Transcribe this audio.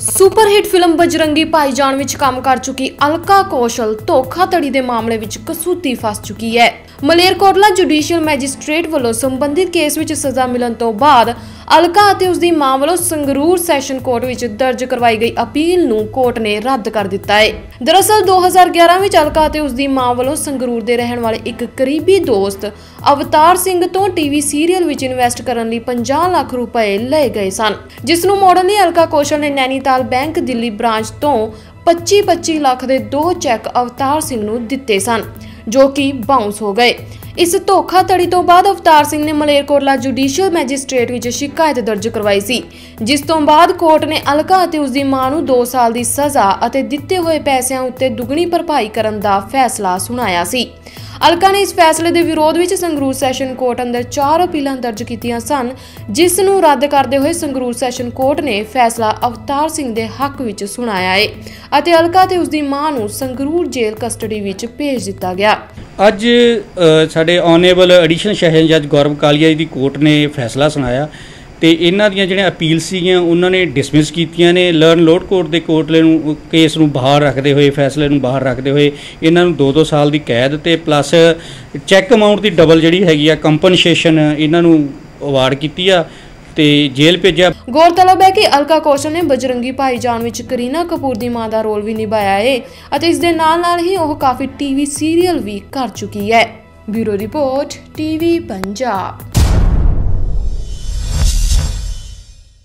Super hit film Bajrangi Bhaijaan ਵਿੱਚ ਕੰਮ ਕਰ ਚੁੱਕੀ ਅਲਕਾ ਕੌਸ਼ਲ ਧੋਖਾਧੜੀ ਦੇ ਮਾਮਲੇ ਵਿੱਚ ਕਸੂਤੀ ਫਸ ਚੁੱਕੀ ਹੈ। ਮਲੇਰਕੋਟਲਾ ਜੁਡੀਸ਼ੀਅਲ ਮੈਜਿਸਟ੍ਰੇਟ ਵੱਲੋਂ ਸੰਬੰਧਿਤ ਕੇਸ ਵਿੱਚ ਸਜ਼ਾ ਮਿਲਣ ਤੋਂ ਬਾਅਦ ਅਲਕਾ ਅਤੇ ਉਸ ਦੀ ਮਾਂ ਵੱਲੋਂ ਸੰਗਰੂਰ ਸੈਸ਼ਨ ਕੋਰਟ ਵਿੱਚ ਦਰਜ ਕਰਵਾਈ ਗਈ ਅਪੀਲ ਨੂੰ ਕੋਰਟ ਨੇ ਰੱਦ ਕਰ ਦਿੱਤਾ ਹੈ। ਦਰਅਸਲ 2011 ਵਿੱਚ ਅਲਕਾ ਅਤੇ ਉਸ ਦੀ ਮਾਂ ਵੱਲੋਂ ਸੰਗਰੂਰ ਦੇ ਰਹਿਣ ਵਾਲੇ ਇੱਕ ਕਰੀਬੀ ਦੋਸਤ ਅਵਤਾਰ ਸਿੰਘ ਤੋਂ ਟੀਵੀ ਸੀਰੀਅਲ ਵਿੱਚ ਇਨਵੈਸਟ ਕਰਨ ਲਈ 50 ਲੱਖ ਰੁਪਏ ਲਏ ਗਏ ਸਨ, ਜਿਸ ਨੂੰ ਮੋੜਨ ਲਈ ਅਲਕਾ ਕੌਸ਼ਲ ਨੇ ਨੈਨੀਤਾਲ ਬੈਂਕ ਦਿੱਲੀ ਬ੍ਰਾਂਚ ਤੋਂ 25-25 ਲੱਖ ਦੇ ਦੋ ਚੈੱਕ ਅਵਤਾਰ ਸਿੰਘ ਨੂੰ ਦਿੱਤੇ ਸਨ। ਜੋ ਕਿ ਬਾਉਂਸ ਹੋ ਗਏ। ਇਸ ਧੋਖਾਧੜੀ ਤੋਂ ਬਾਅਦ ਅਵਤਾਰ ਸਿੰਘ ਨੇ ਮਲੇਰਕੋਟਲਾ ਜੁਡੀਸ਼ੀਅਲ ਮੈਜਿਸਟ੍ਰੇਟ ਵਿੱਚ ਸ਼ਿਕਾਇਤ ਦਰਜ ਕਰਵਾਈ ਸੀ, ਜਿਸ ਤੋਂ ਬਾਅਦ ਕੋਰਟ ਨੇ ਅਲਕਾ ਅਤੇ ਉਸ ਦੀ ਮਾਂ ਨੂੰ 2 ਸਾਲ ਦੀ ਸਜ਼ਾ ਅਤੇ ਦਿੱਤੇ ਹੋਏ ਪੈਸਿਆਂ ਉੱਤੇ ਦੁੱਗਣੀ ਭਰਪਾਈ ਕਰਨ ਦਾ ਫੈਸਲਾ ਸੁਣਾਇਆ ਸੀ। ਅਲਕਾ ਨੇ ਇਸ ਫੈਸਲੇ ਦੇ ਵਿਰੋਧ ਵਿੱਚ ਸੰਗਰੂਰ ਸੈਸ਼ਨ ਕੋਰਟ ਅੰਦਰ ਚਾਰ ਅਪੀਲਾਂ ਦਰਜ ਕੀਤੀਆਂ ਸਨ, ਜਿਸ ਨੂੰ ਰੱਦ ਕਰਦੇ ਹੋਏ ਸੰਗਰੂਰ ਸੈਸ਼ਨ ਕੋਰਟ ਨੇ ਫੈਸਲਾ ਅਵਤਾਰ ਸਿੰਘ ਦੇ ਹੱਕ ਵਿੱਚ ਸੁਣਾਇਆ ਏ ਅਤੇ ਅਲਕਾ ਤੇ ਉਸ ਦੀ ਮਾਂ ਨੂੰ ਸੰਗਰੂਰ ਜੇਲ੍ਹ ਕਸਟਡੀ ਵਿੱਚ ਭੇਜ ਦਿੱਤਾ ਗਿਆ। ਅੱਜ ਸਾਡੇ ਆਨਰੇਬਲ ਐਡੀਸ਼ਨਲ ਸੈਸ਼ਨ ਜੱਜ ਗੌਰਵ ਕਾਲੀਆ ਜੀ ਦੀ ਕੋਰਟ ਨੇ ਫੈਸਲਾ ਸੁਣਾਇਆ। ਤੇ ਇਹਨਾਂ ਦੀਆਂ ਜਿਹੜੀਆਂ ਅਪੀਲ ਸੀਗੀਆਂ, ਉਹਨਾਂ ਨੇ ਡਿਸਮਿਸ ਕੀਤੀਆਂ ਨੇ। ਲਰਨ ਲੋਡ ਕੋਰਟ ਦੇ ਕੋਰਟਲੇ ਨੂੰ ਕੇਸ ਨੂੰ ਬਾਹਰ ਰੱਖਦੇ ਹੋਏ, ਫੈਸਲੇ ਨੂੰ ਬਾਹਰ ਰੱਖਦੇ ਹੋਏ, ਇਹਨਾਂ ਨੂੰ 2-2 ਸਾਲ ਦੀ ਕੈਦ ਤੇ ਪਲੱਸ ਚੈੱਕ ਅਮਾਉਂਟ ਦੀ ਡਬਲ ਜਿਹੜੀ ਹੈਗੀ ਆ ਕੰਪਨਸੇਸ਼ਨ ਇਹਨਾਂ ਨੂੰ ਅਵਾਰਡ ਕੀਤੀ ਆ ਤੇ ਜੇਲ੍ਹ ਭੇਜਿਆ। ਗੌਰਤਲਬ ਹੈ ਕਿ ਅਲਕਾ ਕੌਸ਼ਲ ਨੇ ਬਜਰੰਗੀ ਭਾਈਜਾਨ ਵਿੱਚ ਕਰੀਨਾ ਕਪੂਰ ਦੀ ਮਾਂ ਦਾ ਰੋਲ ਵੀ ਨਿਭਾਇਆ ਹੈ ਅਤੇ ਇਸ ਦੇ ਨਾਲ-ਨਾਲ ਹੀ ਉਹ ਕਾਫੀ ਟੀਵੀ ਸੀਰੀਅਲ ਵੀ ਕਰ ਚੁੱਕੀ ਹੈ। Bureau report TV Punjab.